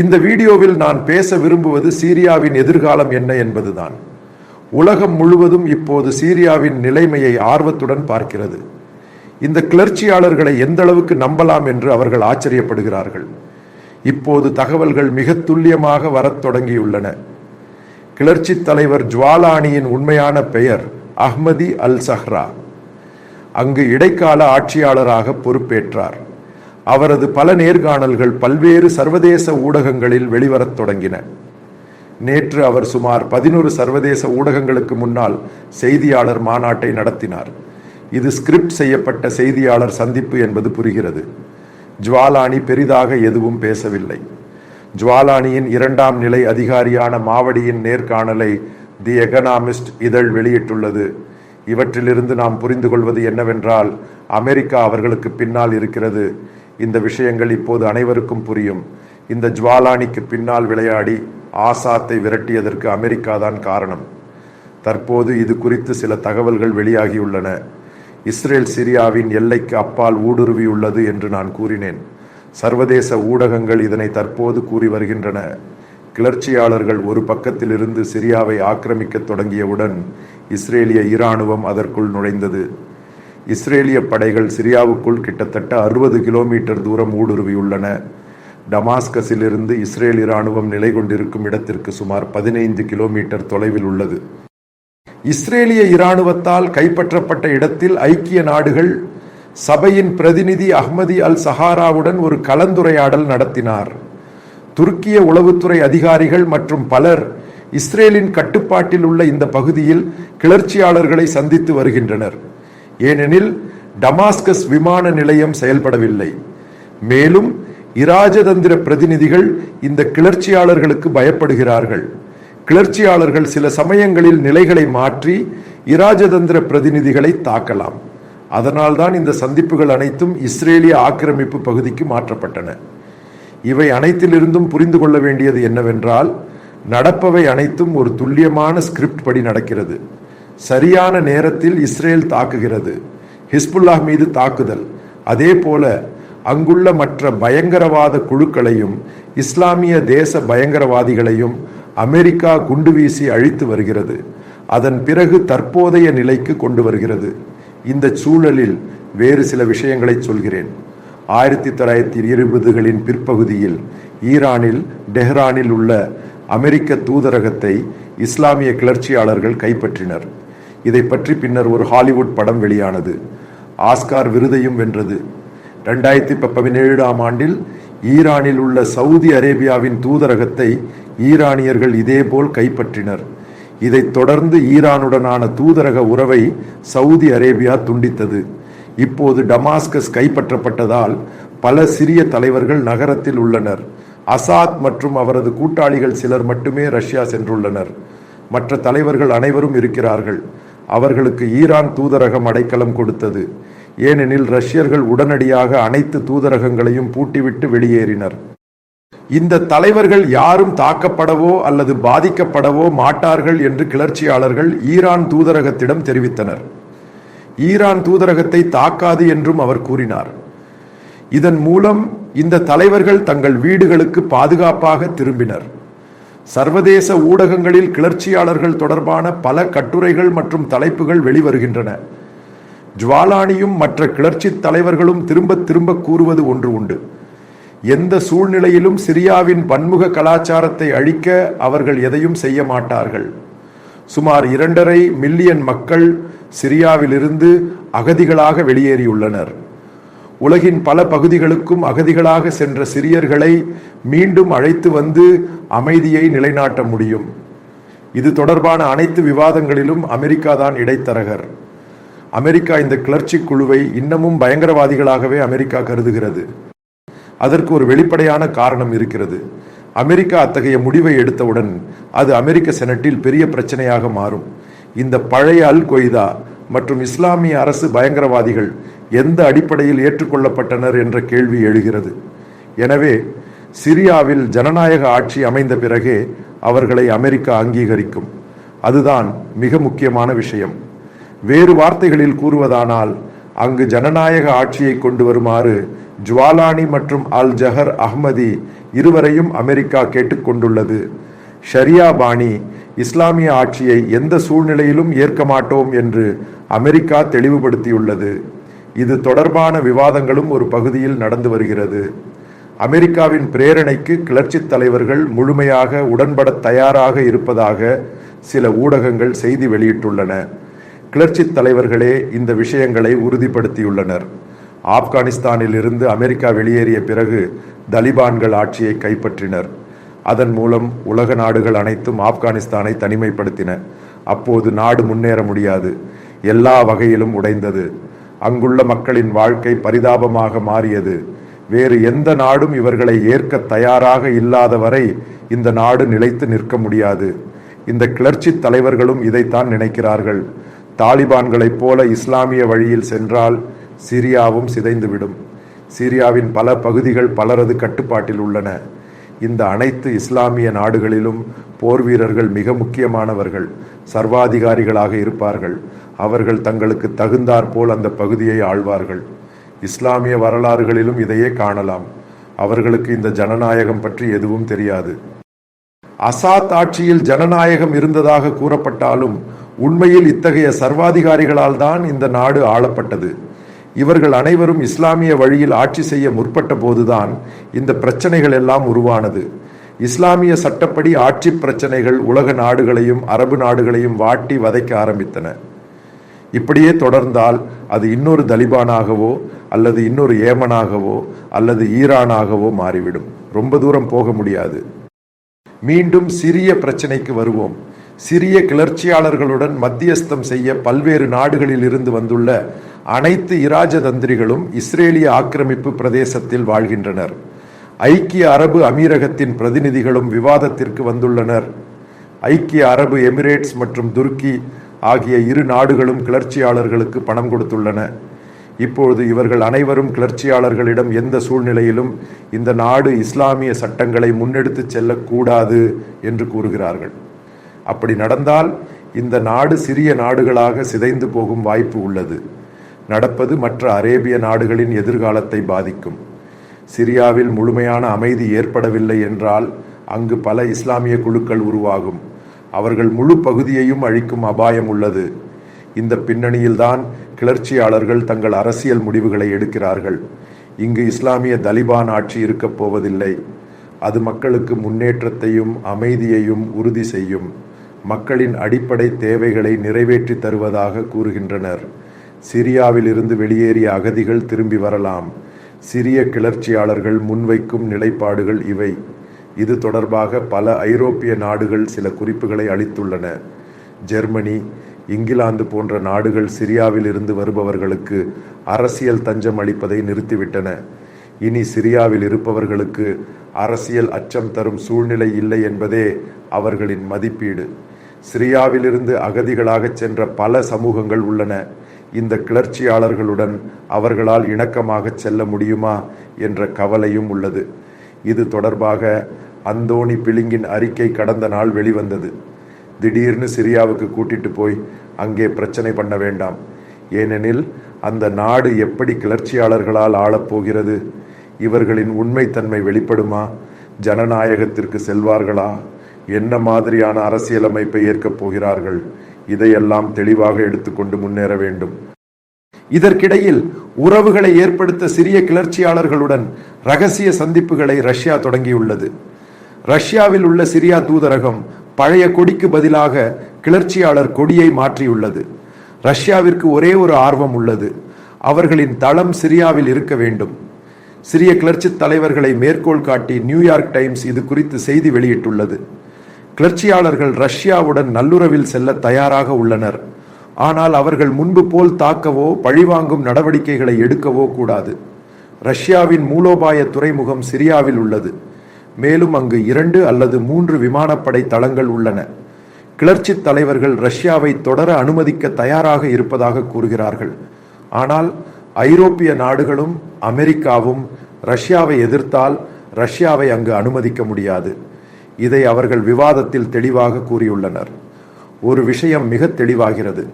இந்த வீடியோவில் நான் பேச விரும்புவது சீரியாவின் எதிர்காலம் என்ன என்பதுதான். உலகம் முழுவதும் இப்போது சீரியாவின் நிலைமையை ஆர்வத்துடன் பார்க்கிறது. இந்த கிளர்ச்சியாளர்களை எந்த அளவுக்கு நம்பலாம் என்று அவர்கள் ஆச்சரியப்படுகிறார்கள். இப்போது தகவல்கள் மிக துல்லியமாக வரத் தொடங்கியுள்ளன. கிளர்ச்சி தலைவர் ஜுவாலானியின் உண்மையான பெயர் அஹ்மதி அல் சஹ்ரா அங்கு இடைக்கால ஆட்சியாளராக பொறுப்பேற்றார். அவரது பல நேர்காணல்கள் பல்வேறு சர்வதேச ஊடகங்களில் வெளிவரத் தொடங்கின. நேற்று அவர் சுமார் பதினொரு சர்வதேச ஊடகங்களுக்கு முன்னால் செய்தியாளர் மாநாட்டை நடத்தினார். இது ஸ்கிரிப்ட் செய்யப்பட்ட செய்தியாளர் சந்திப்பு என்பது புரிகிறது. ஜுவாலானி பெரிதாக எதுவும் பேசவில்லை. ஜுவாலானியின் இரண்டாம் நிலை அதிகாரியான மாவடியின் நேர்காணலை தி எகனாமிஸ்ட் இதழ் வெளியிட்டுள்ளது. இவற்றிலிருந்து நாம் புரிந்து கொள்வது என்னவென்றால் அமெரிக்கா அவர்களுக்கு பின்னால் இருக்கிறது. இந்த விஷயங்கள் இப்போது அனைவருக்கும் புரியும். இந்த ஜுவாலானிக்கு பின்னால் விளையாடி ஆசாத்தை விரட்டியதற்கு அமெரிக்கா தான் காரணம். தற்போது இது குறித்து சில தகவல்கள் வெளியாகியுள்ளன. இஸ்ரேல் சிரியாவின் எல்லைக்கு அப்பால் ஊடுருவியுள்ளது என்று நான் கூறினேன். சர்வதேச ஊடகங்கள் இதனை தற்போது கூறி வருகின்றன. கிளர்ச்சியாளர்கள் ஒரு பக்கத்திலிருந்து சிரியாவை ஆக்கிரமிக்க தொடங்கியவுடன் இஸ்ரேலிய இராணுவம் அதற்குள் நுழைந்தது. இஸ்ரேலிய படைகள் சிரியாவுக்குள் கிட்டத்தட்ட அறுபது கிலோமீட்டர் தூரம் ஊடுருவியுள்ளன. டமாஸ்கஸிலிருந்து இஸ்ரேல் இராணுவம் நிலை கொண்டிருக்கும் இடத்திற்கு சுமார் பதினைந்து கிலோமீட்டர் தொலைவில் உள்ளது. இஸ்ரேலிய இராணுவத்தால் கைப்பற்றப்பட்ட இடத்தில் ஐக்கிய நாடுகள் சபையின் பிரதிநிதி அஹ்மதி அல் சஹாராவுடன் ஒரு கலந்துரையாடல் நடத்தினார். துருக்கிய உளவுத்துறை அதிகாரிகள் மற்றும் பலர் இஸ்ரேலின் கட்டுப்பாட்டில் உள்ள இந்த பகுதியில் கிளர்ச்சியாளர்களை சந்தித்து வருகின்றனர். ஏனெனில் டமாஸ்கஸ் விமான நிலையம் செயல்படவில்லை. மேலும் இராஜதந்திர பிரதிநிதிகள் இந்த கிளர்ச்சியாளர்களுக்கு பயப்படுகிறார்கள். கிளர்ச்சியாளர்கள் சில சமயங்களில் நிலைகளை மாற்றி இராஜதந்திர பிரதிநிதிகளை தாக்கலாம். அதனால்தான் இந்த சந்திப்புகள் அனைத்தும் இஸ்ரேலிய ஆக்கிரமிப்பு பகுதிக்கு மாற்றப்பட்டன. இவை அனைத்திலிருந்தும் புரிந்து கொள்ள வேண்டியது என்னவென்றால் நடப்பவை அனைத்தும் ஒரு துல்லியமான ஸ்கிரிப்ட் படி நடக்கிறது. சரியான நேரத்தில் இஸ்ரேல் தாக்குகிறது. ஹிஸ்புல்லாஹ் மீது தாக்குதல். அதே போல அங்குள்ள மற்ற பயங்கரவாத குழுக்களையும் இஸ்லாமிய தேச பயங்கரவாதிகளையும் அமெரிக்கா குண்டு வீசி அழித்து வருகிறது. அதன் பிறகு தற்போதைய நிலைக்கு கொண்டு வருகிறது. இந்த சூழலில் வேறு சில விஷயங்களை சொல்கிறேன். ஆயிரத்தி தொள்ளாயிரத்தி இருபதுகளின் பிற்பகுதியில் ஈரானில் டெஹ்ரானில் உள்ள அமெரிக்க தூதரகத்தை இஸ்லாமிய கிளர்ச்சியாளர்கள் கைப்பற்றினர். இதை பற்றி பின்னர் ஒரு ஹாலிவுட் படம் வெளியானது. ஆஸ்கார் விருதையும் வென்றது. ரெண்டாயிரத்தி பதினேழாம் ஆண்டில் ஈரானில் உள்ள சவுதி அரேபியாவின் தூதரகத்தை ஈரானியர்கள் இதேபோல் கைப்பற்றினர். இதைத் தொடர்ந்து ஈரானுடனான தூதரக உறவை சவுதி அரேபியா துண்டித்தது. இப்போது டமாஸ்கஸ் கைப்பற்றப்பட்டதால் பல சிறிய தலைவர்கள் நகரத்தில் உள்ளனர். அசாத் மற்றும் அவரது கூட்டாளிகள் சிலர் மட்டுமே ரஷ்யா சென்றுள்ளனர். மற்ற தலைவர்கள் அனைவரும் இருக்கிறார்கள். அவர்களுக்கு ஈரான் தூதரகம் அடைக்கலம் கொடுத்தது. ஏனெனில் ரஷ்யர்கள் உடனடியாக அனைத்து தூதரகங்களையும் பூட்டிவிட்டு வெளியேறினர். இந்த தலைவர்கள் யாரும் தாக்கப்படவோ அல்லது பாதிக்கப்படவோ மாட்டார்கள் என்று கிளர்ச்சியாளர்கள் ஈரான் தூதரகத்திடம் தெரிவித்தனர். ஈரான் தூதரகத்தை தாக்காது என்றும் அவர் கூறினார். இதன் மூலம் இந்த தலைவர்கள் தங்கள் வீடுகளுக்கு பாதுகாப்பாக திரும்பினர். சர்வதேச ஊடகங்களில் கிளர்ச்சியாளர்கள் தொடர்பான பல கட்டுரைகள் மற்றும் தலைப்புகள் வெளிவருகின்றன. ஜுவாலானியும் மற்ற கிளர்ச்சி தலைவர்களும் திரும்ப திரும்ப கூறுவது ஒன்று உண்டு. எந்த சூழ்நிலையிலும் சிரியாவின் பன்முக கலாச்சாரத்தை அழிக்க அவர்கள் எதையும் செய்ய மாட்டார்கள். சுமார் இரண்டரை மில்லியன் மக்கள் சிரியாவிலிருந்து அகதிகளாக வெளியேறியுள்ளனர். உலகின் பல பகுதிகளுக்கும் அகதிகளாக சென்ற சிரியர்களை மீண்டும் அழைத்து வந்து அமைதியை நிலைநாட்ட முடியும். இது தொடர்பான அனைத்து விவாதங்களிலும் அமெரிக்கா தான் இடைத்தரகர். அமெரிக்கா இந்த கிளர்ச்சி குழுவை இன்னமும் பயங்கரவாதிகளாகவே அமெரிக்கா கருதுகிறது. அதற்கு ஒரு வெளிப்படையான காரணம் இருக்கிறது. அமெரிக்கா அத்தகைய முடிவை எடுத்தவுடன் அது அமெரிக்க செனட்டில் பெரிய பிரச்சனையாக மாறும். இந்த பழைய அல் கொய்தா மற்றும் இஸ்லாமிய அரசு பயங்கரவாதிகள் எந்த அடிப்படையில் ஏற்றுக்கொள்ளப்பட்டனர் என்ற கேள்வி எழுகிறது. எனவே சிரியாவில் ஜனநாயக ஆட்சி அமைந்த பிறகே அவர்களை அமெரிக்கா அங்கீகரிக்கும். அதுதான் மிக முக்கியமான விஷயம். வேறு வார்த்தைகளில் கூறுவதானால் அங்கு ஜனநாயக ஆட்சியை கொண்டு வருமாறு ஜுவாலானி மற்றும் அல் ஜஹர் அஹ்மதி இருவரையும் அமெரிக்கா கேட்டுக்கொண்டுள்ளது. ஷரியா பாணி இஸ்லாமிய ஆட்சியை எந்த சூழ்நிலையிலும் ஏற்க மாட்டோம் என்று அமெரிக்கா தெளிவுபடுத்தியுள்ளது. இது தொடர்பான விவாதங்களும் ஒரு பகுதியில் நடந்து வருகிறது. அமெரிக்காவின் பிரேரணைக்கு கிளர்ச்சித் தலைவர்கள் முழுமையாக உடன்பட தயாராக இருப்பதாக சில ஊடகங்கள் செய்தி வெளியிட்டுள்ளன. கிளர்ச்சித் தலைவர்களே இந்த விஷயங்களை உறுதிப்படுத்தியுள்ளனர். ஆப்கானிஸ்தானில் இருந்து அமெரிக்கா வெளியேறிய பிறகு தலிபான்கள் ஆட்சியை கைப்பற்றினர். அதன் மூலம் உலக நாடுகள் அனைத்தும் ஆப்கானிஸ்தானை தனிமைப்படுத்தின. அப்போது நாடு முன்னேற முடியாது. எல்லா வகையிலும் உடைந்தது. அங்குள்ள மக்களின் வாழ்க்கை பரிதாபமாக மாறியது. வேறு எந்த நாடும் இவர்களை ஏற்க தயாராக இல்லாத வரை இந்த நாடு நிலைத்து நிற்க முடியாது. இந்த கிளர்ச்சி தலைவர்களும் இதைத்தான் நினைக்கிறார்கள். தாலிபான்களைப் போல இஸ்லாமிய வழியில் சென்றால் சிரியாவும் சிதைந்துவிடும். சிரியாவின் பல பகுதிகள் பலரது கட்டுப்பாட்டில் உள்ளன. இந்த அனைத்து இஸ்லாமிய நாடுகளிலும் போர் வீரர்கள் மிக முக்கியமானவர்கள் சர்வாதிகாரிகளாக இருப்பார்கள். அவர்கள் தங்களுக்கு தகுந்தாற்போல் அந்த பகுதியை ஆழ்வார்கள் இஸ்லாமிய வரலாறுகளிலும் இதையே காணலாம். அவர்களுக்கு இந்த ஜனநாயகம் பற்றி எதுவும் தெரியாது. அசாத் ஆட்சியில் ஜனநாயகம் இருந்ததாக கூறப்பட்டாலும் உண்மையில் இத்தகைய சர்வாதிகாரிகளால் தான் இந்த நாடு ஆளப்பட்டது. இவர்கள் அனைவரும் இஸ்லாமிய வழியில் ஆட்சி செய்ய முற்பட்ட போதுதான் இந்த பிரச்சனைகள் எல்லாம் உருவானது. இஸ்லாமிய சட்டப்படி ஆட்சி பிரச்சனைகள் உலக நாடுகளையும் அரபு நாடுகளையும் வாட்டி வதைக்க ஆரம்பித்தன. இப்படியே தொடர்ந்தால் அது இன்னொரு தலிபானாகவோ அல்லது இன்னொரு ஏமனாகவோ அல்லது ஈரானாகவோ மாறிவிடும். ரொம்ப தூரம் போக முடியாது. மீண்டும் சிறிய பிரச்சனைக்கு வருவோம். சிறிய கிளர்ச்சியாளர்களுடன் மத்தியஸ்தம் செய்ய பல்வேறு நாடுகளில் இருந்து வந்துள்ள அனைத்து இராஜதந்திரிகளும் இஸ்ரேலிய ஆக்கிரமிப்பு பிரதேசத்தில் வாழ்கின்றனர். ஐக்கிய அரபு அமீரகத்தின் பிரதிநிதிகளும் விவாதத்திற்கு வந்துள்ளனர். ஐக்கிய அரபு எமிரேட்ஸ் மற்றும் துருக்கி ஆகிய இரு நாடுகளும் கிளர்ச்சியாளர்களுக்கு பணம் கொடுத்துள்ளன. இப்பொழுது இவர்கள் அனைவரும் கிளர்ச்சியாளர்களிடம் எந்த சூழ்நிலையிலும் இந்த நாடு இஸ்லாமிய சட்டங்களை முன்னெடுத்துச் செல்லக்கூடாது என்று கூறுகிறார்கள். அப்படி நடந்தால் இந்த நாடு சிறிய நாடுகளாக சிதைந்து போகும் வாய்ப்பு உள்ளது. நடப்பது மற்ற அரேபிய நாடுகளின் எதிர்காலத்தை பாதிக்கும். சிரியாவில் முழுமையான அமைதி ஏற்படவில்லை என்றால் அங்கு பல இஸ்லாமிய குழுக்கள் உருவாகும். அவர்கள் முழு பகுதியையும் அழிக்கும் அபாயம் உள்ளது. இந்த பின்னணியில்தான் கிளர்ச்சியாளர்கள் தங்கள் அரசியல் முடிவுகளை எடுக்கிறார்கள். இங்கு இஸ்லாமிய தலிபான் ஆட்சி இருக்கப் போவதில்லை. அது மக்களுக்கு முன்னேற்றத்தையும் அமைதியையும் உறுதி செய்யும். மக்களின் அடிப்படை தேவைகளை நிறைவேற்றி தருவதாக கூறுகின்றனர். சிரியாவில் இருந்து வெளியேறிய அகதிகள் திரும்பி வரலாம். சிரிய கிளர்ச்சியாளர்கள் முன்வைக்கும் நிலைப்பாடுகள் இவை. இது தொடர்பாக பல ஐரோப்பிய நாடுகள் சில குறிப்புகளை அளித்துள்ளன. ஜெர்மனி இங்கிலாந்து போன்ற நாடுகள் சிரியாவில் இருந்து வருபவர்களுக்கு அரசியல் தஞ்சம் அளிப்பதை நிறுத்திவிட்டன. இனி சிரியாவில் இருப்பவர்களுக்கு அரசியல் அச்சம் தரும் சூழ்நிலை இல்லை என்பதே அவர்களின் மதிப்பீடு. சிரியாவிலிருந்து அகதிகளாக சென்ற பல சமூகங்கள் உள்ளன. இந்த கிளர்ச்சியாளர்களுடன் அவர்களால் இணக்கமாக செல்ல முடியுமா என்ற கவலையும் உள்ளது. இது தொடர்பாக அந்தோணி பிலிங்கின் அறிக்கை கடந்த நாள் வெளிவந்தது. திடீர்னு சிரியாவுக்கு கூட்டிட்டு போய் அங்கே பிரச்சனை பண்ண வேண்டாம். ஏனெனில் அந்த நாடு எப்படி கிளர்ச்சியாளர்களால் ஆளப்போகிறது? இவர்களின் உண்மைத்தன்மை வெளிப்படுமா? ஜனநாயகத்திற்கு செல்வார்களா? என்ன மாதிரியான அரசியலமைப்பை ஏற்கப் போகிறார்கள்? இதையெல்லாம் தெளிவாக எடுத்துக்கொண்டு முன்னேற வேண்டும். இதற்கிடையில் உறவுகளை ஏற்படுத்த சிறிய கிளர்ச்சியாளர்களுடன் ரகசிய சந்திப்புகளை ரஷ்யா தொடங்கியுள்ளது. ரஷ்யாவில் உள்ள சிரியா தூதரகம் பழைய கொடிக்கு பதிலாக கிளர்ச்சியாளர் கொடியை மாற்றியுள்ளது. ரஷ்யாவிற்கு ஒரே ஒரு ஆர்வம் உள்ளது. அவர்களின் தளம் சிரியாவில் இருக்க வேண்டும். சிறிய கிளர்ச்சி தலைவர்களை மேற்கோள் காட்டி நியூயார்க் டைம்ஸ் இது குறித்து செய்தி வெளியிட்டுள்ளது. கிளர்ச்சியாளர்கள் ரஷ்யாவுடன் நல்லுறவில் செல்ல தயாராக உள்ளனர். ஆனால் அவர்கள் முன்பு போல் தாக்கவோ பழிவாங்கும் நடவடிக்கைகளை எடுக்கவோ கூடாது. ரஷ்யாவின் மூலோபாய துறைமுகம் சிரியாவில் உள்ளது. மேலும் அங்கு இரண்டு அல்லது மூன்று விமானப்படை தளங்கள் உள்ளன. கிளர்ச்சி தலைவர்கள் ரஷ்யாவை தொடர அனுமதிக்க தயாராக இருப்பதாக கூறுகிறார்கள். ஆனால் ஐரோப்பிய நாடுகளும் அமெரிக்காவும் ரஷ்யாவை எதிர்த்தால் ரஷ்யாவை அங்கு அனுமதிக்க முடியாது. இதை அவர்கள் விவாதத்தில் தெளிவாக கூறியுள்ளனர். ஒரு விஷயம் மிக தெளிவாகிறது.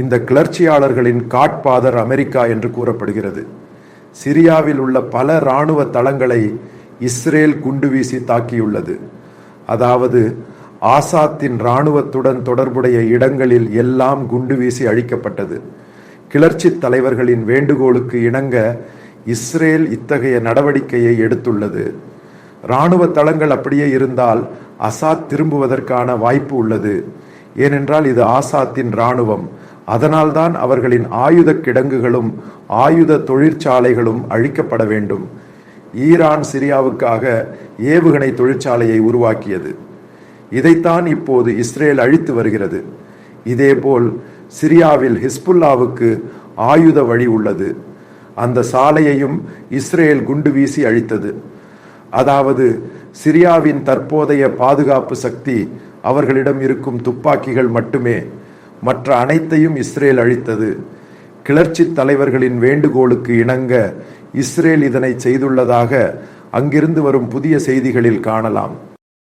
இந்த கிளர்ச்சியாளர்களின் காட்பாதர் அமெரிக்கா என்று கூறப்படுகிறது. சிரியாவில் உள்ள பல இராணுவ தளங்களை இஸ்ரேல் குண்டுவீசி தாக்கியுள்ளது. அதாவது ஆசாத்தின் இராணுவத்துடன் தொடர்புடைய இடங்களில் எல்லாம் குண்டுவீசி அழிக்கப்பட்டது. கிளர்ச்சி தலைவர்களின் வேண்டுகோளுக்கு இணங்க இஸ்ரேல் இத்தகைய நடவடிக்கையை எடுத்துள்ளது. இராணுவ தளங்கள் அப்படியே இருந்தால் அசாத் திரும்புவதற்கான வாய்ப்பு உள்ளது. ஏனென்றால் இது ஆசாத்தின் இராணுவம். அதனால்தான் அவர்களின் ஆயுத கிடங்குகளும் ஆயுத தொழிற்சாலைகளும் அழிக்கப்பட வேண்டும். ஈரான் சிரியாவுக்காக ஏவுகணை தொழிற்சாலையை உருவாக்கியது. இதைத்தான் இப்போது இஸ்ரேல் அழித்து வருகிறது. இதேபோல் சிரியாவில் ஹிஸ்புல்லாவுக்கு ஆயுத வழி உள்ளது. அந்த சாலையையும் இஸ்ரேல் குண்டு வீசி அழித்தது. அதாவது சிரியாவின் தற்போதைய பாதுகாப்பு சக்தி அவர்களிடம் இருக்கும் துப்பாக்கிகள் மட்டுமே. மற்ற அனைத்தையும் இஸ்ரேல் அழித்தது. கிளர்ச்சி தலைவர்களின் வேண்டுகோளுக்கு இணங்க இஸ்ரேல் இதனை செய்துள்ளதாக அங்கிருந்து வரும் புதிய செய்திகளில் காணலாம்.